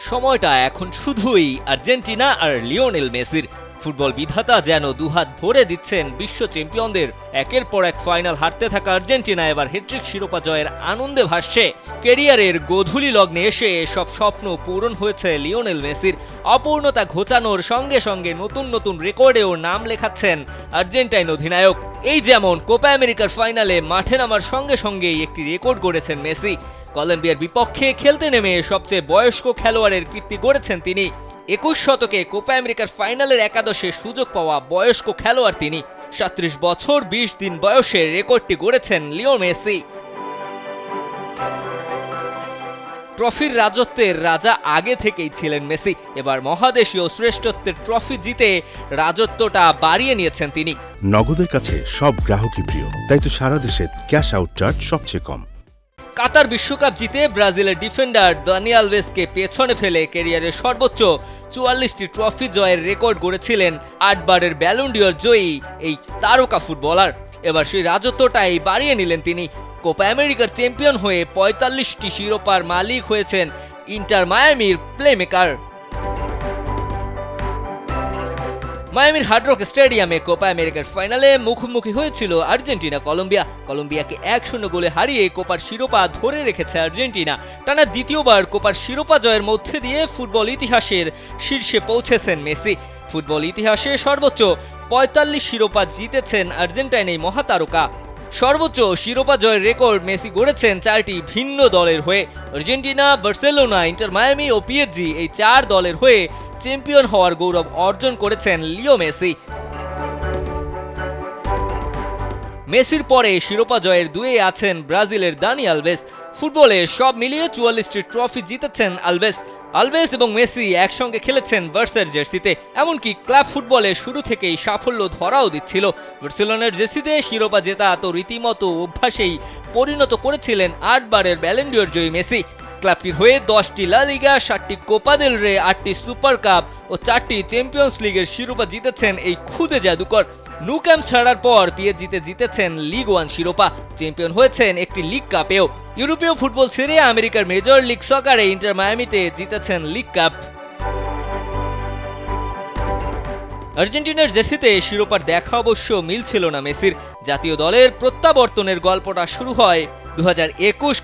সময়টা এখন শুধুই আর্জেন্টিনা আর লিওনেল মেসির ফুটবল বিধাতা যেন দুহাত ভরে দিচ্ছেন বিশ্ব চ্যাম্পিয়নদের। একের পর এক ফাইনাল হারতে থাকা আর্জেন্টিনা এবার হেট্রিক শিরোপা জয়ের আনন্দে ভাসছে। কেরিয়ারের গোধূলি লগ্নে এসে সব স্বপ্ন পূরণ হয়েছে লিওনেল মেসির। অপূর্ণতা ঘোচানোর সঙ্গে সঙ্গে নতুন নতুন রেকর্ডেও নাম লেখাচ্ছেন আর্জেন্টাইন অধিনায়ক। এই যেমন কোপা আমেরিকার ফাইনালে মাঠে নামার সঙ্গে সঙ্গেই একটি রেকর্ড গড়েছেন মেসি। কলম্বিয়ার বিপক্ষে খেলতে নেমে সবচেয়ে বয়স্ক খেলোয়াড়ের কীর্তি গড়েছেন তিনি। একুশ শতকে কোপা আমেরিকার ফাইনালের একাদশে সুযোগ পাওয়া বয়স্ক খেলোয়াড় তিনি। সাত্রিশ বছর, বিশ দিন বয়সে রেকর্ডটি গড়েছেন লিও মেসি। ট্রফির রাজত্বের রাজা আগে থেকেই ছিলেন মেসি। এবার মহাদেশীয় শ্রেষ্ঠত্বের ট্রফি জিতে রাজত্বটা বাড়িয়ে নিয়েছেন তিনি। নগদের কাছে সব গ্রাহকই প্রিয়, তাই তো সারা দেশে ক্যাশ আউট চার্জ সবচেয়ে কম। কাতার বিশ্বকাপ জিতে ব্রাজিলের ডিফেন্ডার দানিয়াল ওয়েসকে পেছনে ফেলে কেরিয়ারের সর্বোচ্চ চুয়াল্লিশটি ট্রফি জয়ের রেকর্ড গড়েছিলেন আটবারের ব্যালুন্ডিওর জয়ী এই তারকা ফুটবলার। এবার সেই রাজত্বটাই বাড়িয়ে নিলেন তিনি। কোপা আমেরিকার চ্যাম্পিয়ন হয়ে পঁয়তাল্লিশটি শিরোপার মালিক হয়েছেন ইন্টার মায়ামির প্লেমেকার। মায়ামির হার্ডরক স্টেডিয়ামে কোপা আমেরিকার ফাইনালে মুখোমুখি হয়েছিল আর্জেন্টিনা, কলম্বিয়া। কলম্বিয়াকে এক শূন্য গোলে হারিয়ে কোপার শিরোপা ধরে রেখেছে আর্জেন্টিনা। টানা দ্বিতীয়বার কোপার শিরোপা জয়ের মধ্যে দিয়ে ফুটবল ইতিহাসের শীর্ষে পৌঁছেছেন মেসি। ফুটবল ইতিহাসে সর্বোচ্চ পঁয়তাল্লিশ শিরোপা জিতেছেন আর্জেন্টাইন এই মহাতারকা। সর্বোচ্চ শিরোপা জয়ের রেকর্ড মেসি গড়েছেন চারটি ভিন্ন দলের হয়ে। আর্জেন্টিনা, বার্সেলোনা, ইন্টার মায়ামি ও পিএসজি এই চার দলের হয়ে চ্যাম্পিয়ন হওয়ার গৌরব অর্জন করেছেন লিও মেসি। মেসির পরে শিরোপা জয়ের দুয়ে আছেন ব্রাজিলের দানি আলভেস। ফুটবলে সব মিলিয়ে চুয়াল্লিশটি ট্রফি জিতেছেন আলভেস। আলভেস এবং মেসি একসঙ্গে খেলেছেন বার্সার জার্সিতে, এমনকি ক্লাব ফুটবলে শুরু থেকেই সাফল্য ধরাও দিচ্ছিল। বার্সেলোনার জার্সিতে শিরোপা জেতা তো রীতিমতো অভ্যাসেই পরিণত করেছিলেন আটবারের ব্যালেন্ডিয়র জয়ী মেসি। ক্লাবটির হয়ে দশটি লা লিগা, সাতটি কোপা দেল রে আটটি সুপার কাপ ও চারটি চ্যাম্পিয়ন্স লিগের শিরোপা জিতেছেন এই খুদে জাদুকর। নু ক্যাম্প ছাড়ার পর পিএসজিতে জিতেছেন লিগ ওয়ান শিরোপা। চ্যাম্পিয়ন হয়েছেন একটি লিগ কাপেও। ইউরোপীয় ফুটবল ছেড়ে আমেরিকার মেজর লিগ সকারে ইন্টার মায়ামিতে জিতেছেন লিগ কাপ। আর্জেন্টিনার জেসিতে শিরোপার দেখা অবশ্য মিলছিল না মেসির। জাতীয় দলের প্রত্যাবর্তনের গল্পটা শুরু হয় দু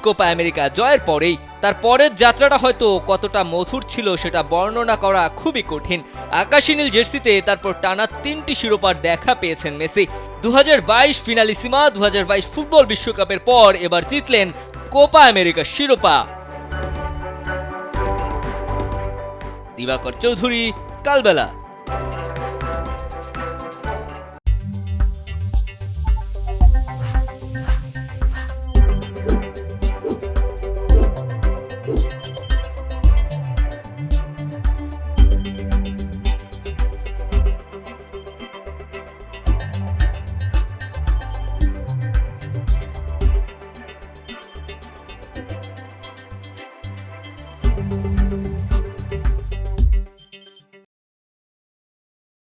কোপা আমেরিকা জয়ের পরেই। তার পরের যাত্রাটা হয়তো কতটা মধুর ছিল সেটা বর্ণনা করা খুবই কঠিন। আকাশী নীল জার্সিতে তারপর টানা তিনটি শিরোপার দেখা পেয়েছেন মেসি। দু হাজার বাইশ ফিনালিসিমা দু হাজার বাইশ ফুটবল বিশ্বকাপের পর এবার জিতলেন কোপা আমেরিকার শিরোপা। দিবাকর চৌধুরী কালবেলা।